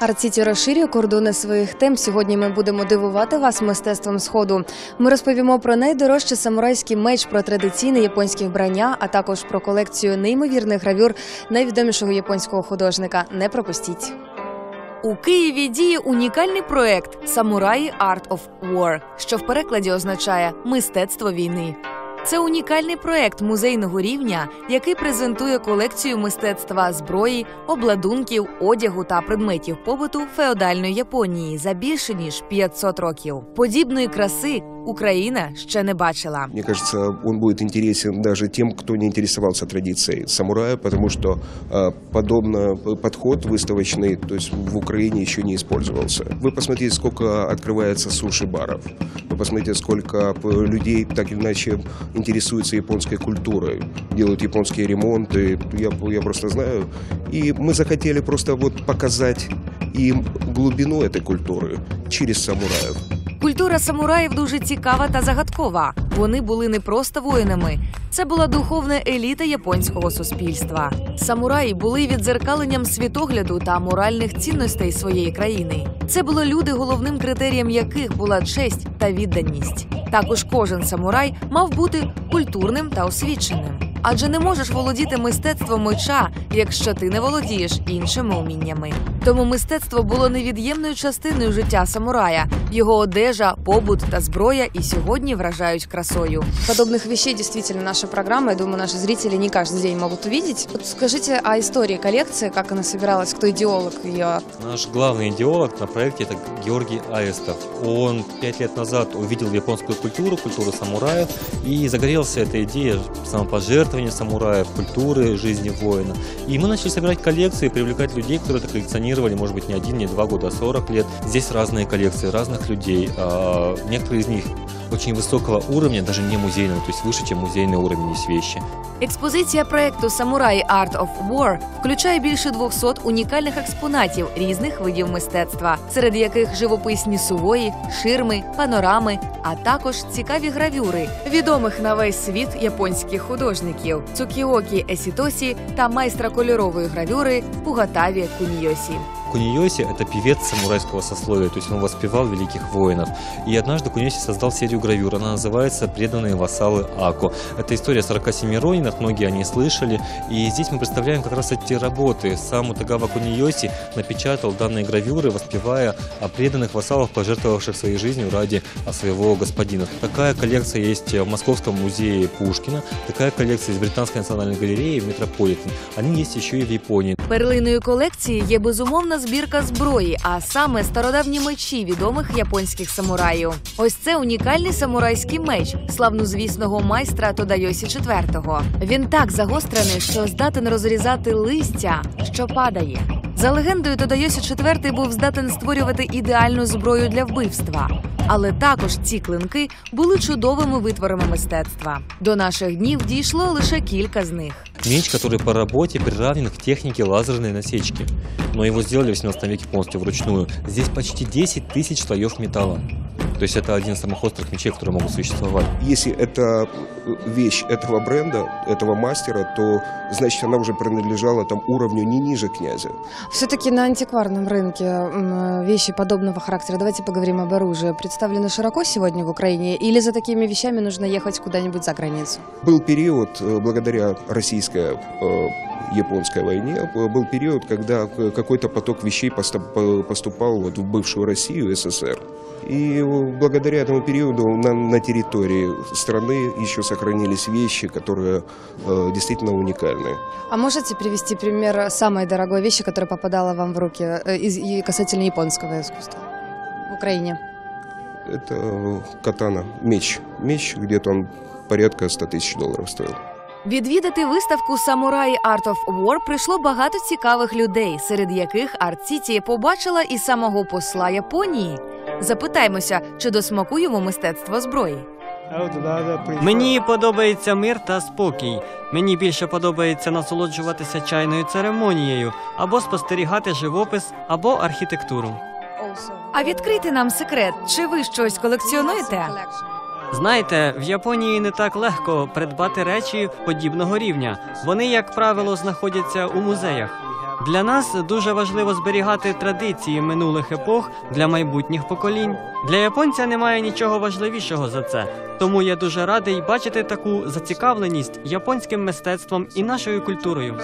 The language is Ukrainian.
Арт-Сіті розширює кордони своїх тем. Сьогодні ми будемо дивувати вас мистецтвом сходу. Ми розповімо про найдорожчий самурайський меч, про традиційне японське вбрання, а також про колекцію неймовірних гравюр найвідомішого японського художника. Не пропустіть. У Києві діє унікальний проект Самураї Art of War, що в перекладі означає мистецтво війни. Це унікальний проект музейного рівня, який презентує колекцію мистецтва зброї, обладунків, одягу та предметів побуту феодальної Японії за більше ніж 500 років. Подібної краси Україна ще не бачила. Мне кажется, он будет интересен даже тем, кто не интересовался традицией самурая, потому что э, подобно подход выставочный, то есть в Украине еще не использовался. Вы посмотрите, сколько открывается суши-баров. Вы посмотрите, сколько п- людей так или иначе интересуются японской культурой, делают японские ремонты. Я, я просто знаю. И мы захотели просто вот показать им глубину этой культуры через самураев. Культура самураїв дуже цікава та загадкова. Вони були не просто воїнами, це була духовна еліта японського суспільства. Самураї були віддзеркаленням світогляду та моральних цінностей своєї країни. Це були люди, головним критерієм яких була честь та відданість. Також кожен самурай мав бути культурним та освіченим Адже не можеш володіти мистецтвом меча, якщо ти не володієш іншими уміннями. Тому мистецтво було невід'ємною частиною життя самурая. Його одежа, побут та зброя і сьогодні вражають красою. Подобных вещей действительно наша программа, я думаю, наши зрители не каждый день могут увидеть. Вот скажите о истории коллекции, как она собиралась, кто идеолог ее. Наш главный идеолог на проекте это Георгий Аистов. Он пять лет назад увидел японскую культуру, культуру самураев, и загорелся этой идеей самопожертвования самураев, культуры жизни воина. И мы начали собирать коллекции, привлекать людей, которые это коллекционировали, может быть, не один, не два года, а 40 лет. Здесь разные коллекции разных людей. А, Некоторые из них очень высокого уровня, даже не музейного, то есть выше, чем музейный уровень есть вещи. Експозиція проекту Samurai Art of War включає більше 200 унікальних експонатів різних видів мистецтва, серед яких живописні сувої, ширми, панорами, а також цікаві гравюри відомих на весь світ японських художників Цукіокі Есітосі та майстра кольорової гравюри Пугатаві Кунійосі. Куниоси – это певец самурайского сословия, то есть он воспевал великих воинов. И однажды Куниоси создал серию гравюр, она называется «Преданные вассалы Ако». Это история 47 ронинов, многие о ней слышали. И здесь мы представляем как раз эти работы. Сам Утагава Куниоси напечатал данные гравюры, воспевая о преданных вассалах, пожертвовавших своей жизнью ради а, своего господина. Такая коллекция есть в Московском музее Пушкина, такая коллекция есть в Британской национальной галерее в Метрополитен. Они есть еще и в Японии. Перлиною колекції є безумовна збірка зброї, а саме стародавні мечі відомих японських самураїв. Ось це унікальний самурайський меч славнозвісного майстра Тодайосі IV. Він так загострений, що здатен розрізати листя, що падає. За легендою, Тодайосі IV був здатен створювати ідеальну зброю для вбивства. Але також ці клинки були чудовими витворами мистецтва. До наших днів дійшло лише кілька з них. Меч, который по работе приравнен к технике лазерной насечки. Но его сделали в 18 веке полностью вручную. Здесь почти 10 тысяч слоев металла. То есть это один из самых острых мечей, которые могут существовать. Если это вещь этого бренда, этого мастера, то значит она уже принадлежала там уровню не ниже князя. Все-таки на антикварном рынке вещи подобного характера, давайте поговорим об оружии, представлены широко сегодня в Украине или за такими вещами нужно ехать куда-нибудь за границу? Был период, э, благодаря российско-японской войне, э, был период, когда какой-то поток вещей поступал вот в бывшую Россию, СССР. И э, благодаря этому периоду на, на территории страны еще сохранились вещи, которые э, действительно уникальны. А можете привести пример самой дорогой вещи, которая попадала вам в руки э, из- и касательно японского искусства в Украине? Это э, катана, меч. Меч, где-то он порядка 100 тысяч долларов стоил. Відвідати виставку Самураї Art of War прийшло багато цікавих людей, серед яких Арт Сіті побачила і самого посла Японії. Запитаймося, чи до смаку йому мистецтво зброї. Мені подобається мир та спокій. Мені більше подобається насолоджуватися чайною церемонією або спостерігати живопис або архітектуру. А відкрийте нам секрет, чи ви щось колекціонуєте? Знаєте, в Японії не так легко придбати речі подібного рівня. Вони, як правило, знаходяться у музеях. Для нас дуже важливо зберігати традиції минулих епох для майбутніх поколінь. Для японця немає нічого важливішого за це. Тому я дуже радий бачити таку зацікавленість японським мистецтвом і нашою культурою.